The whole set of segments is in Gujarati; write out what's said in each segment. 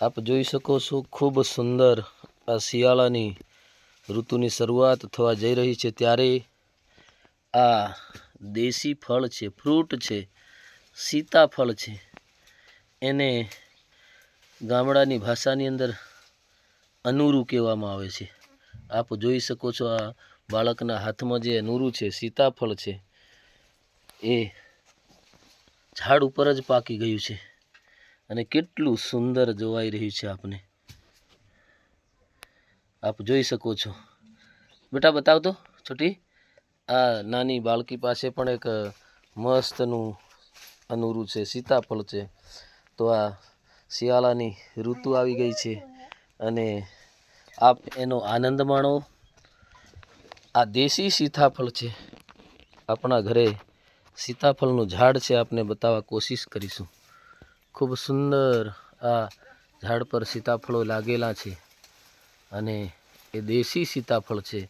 આપ જોઈ શકો છો, ખૂબ સુંદર આ શિયાળાની ઋતુની શરૂઆત થવા જઈ રહી છે. ત્યારે આ દેશી ફળ છે, ફ્રૂટ છે, સીતાફળ છે. એને ગામડાની ભાષાની અંદર અનુરું કહેવામાં આવે છે. આપ જોઈ શકો છો આ બાળકના હાથમાં જે અનુરું છે, સીતાફળ છે, એ ઝાડ ઉપર જ પાકી ગયું છે. અને કેટલું સુંદર જોવાઈ રહ્યું છે આપને. આપ જોઈ શકો છો. બેટા બતાવ તો, છોટી. આ નાની બાળકી પાસે પણ એક મસ્તનું અનુરું છે, સીતાફળ છે. તો આ શિયાળાની ઋતુ આવી ગઈ છે અને આપ એનો આનંદ માણો. આ દેશી સીતાફળ છે. આપણા ઘરે સીતાફળનું ઝાડ છે, આપને બતાવવા કોશિશ કરીશું. ખૂબ સુંદર આ ઝાડ પર સીતાફળો લાગેલા છે અને એ દેશી સીતાફળ છે.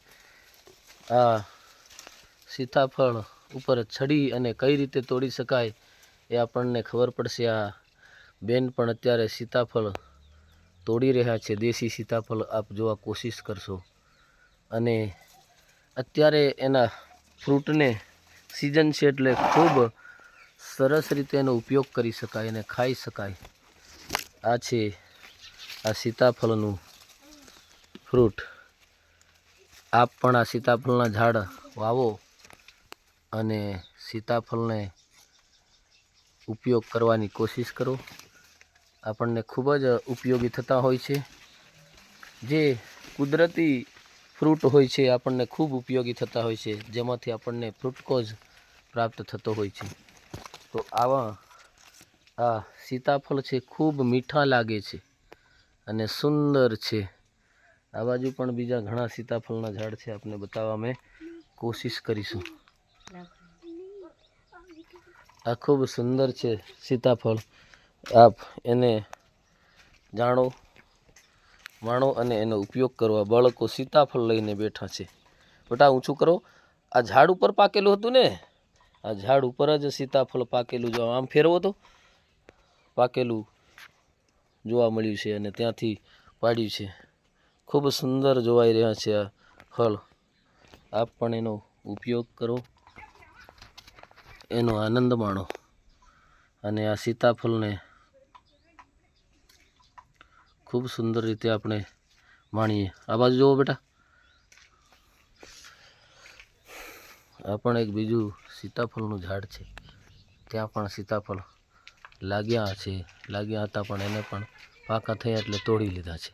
આ સીતાફળ ઉપર ચડી અને કઈ રીતે તોડી શકાય એ આપણને ખબર પડશે. આ બેન પણ અત્યારે સીતાફળ તોડી રહ્યા છે. દેશી સીતાફળ આપ જોવા કોશિશ કરશો. અને અત્યારે એના ફ્રૂટને સિઝન છે એટલે ખૂબ સરસ રીતે એનો ઉપયોગ કરી શકાય અને ખાઈ શકાય. આ છે આ સીતાફળનું ફ્રૂટ. આપ પણ આ સીતાફળના ઝાડ વાવો અને સીતાફળને ઉપયોગ કરવાની કોશિશ કરો. આપણને ખૂબ જ ઉપયોગી થતા હોય છે. જે કુદરતી ફ્રૂટ હોય છે આપણને ખૂબ ઉપયોગી થતા હોય છે, જેમાંથી આપણને ફ્રૂટકોઝ પ્રાપ્ત થતો હોય છે. તો આવા, આ સીતાફળ છે, ખૂબ મીઠા લાગે છે અને સુંદર છે. આ બાજુ પણ બીજા ઘણા સીતાફળના ઝાડ છે, આપને બતાવવા અમે કોશિશ કરીશું. આ ખૂબ સુંદર છે સીતાફળ. આપ એને જાણો, માણો અને એનો ઉપયોગ કરવા. બાળકો સીતાફળ લઈને બેઠા છે. બેટા ઊંચું કરો. આ ઝાડ ઉપર પાકેલું હતું ને? આ ઝાડ ઉપર જ સીતાફળ પાકેલું જો આમ ફેરવો તો? પાકેલું જોવા મળ્યું છે અને ત્યાંથી પાડ્યું છે. ખૂબ સુંદર જોવાઈ રહ્યા છે આ ફળ. આપ પણ એનો ઉપયોગ કરો. એનો આનંદ માણો. અને આ સીતાફળને ખૂબ સુંદર રીતે આપણે માણીએ. આ બાજુ જુઓ બેટા. આ પણ એક બીજું સીતાફળનું ઝાડ છે. ત્યાં પણ સીતાફળ લાગ્યા છે. લાગ્યા હતા પણ એને પણ પાકા થયા એટલે તોડી લીધા છે.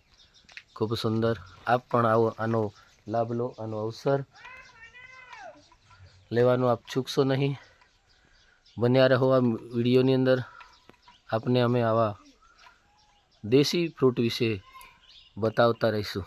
ખૂબ સુંદર. આપ પણ આવો, આનો લાભ લો, આનો અવસર લેવાનું. આપ ચૂકશો નહીં. બન્યા રહો આ વિડીયોની અંદર. આપને અમે આવા દેશી ફ્રૂટ વિશે બતાવતા રહીશું.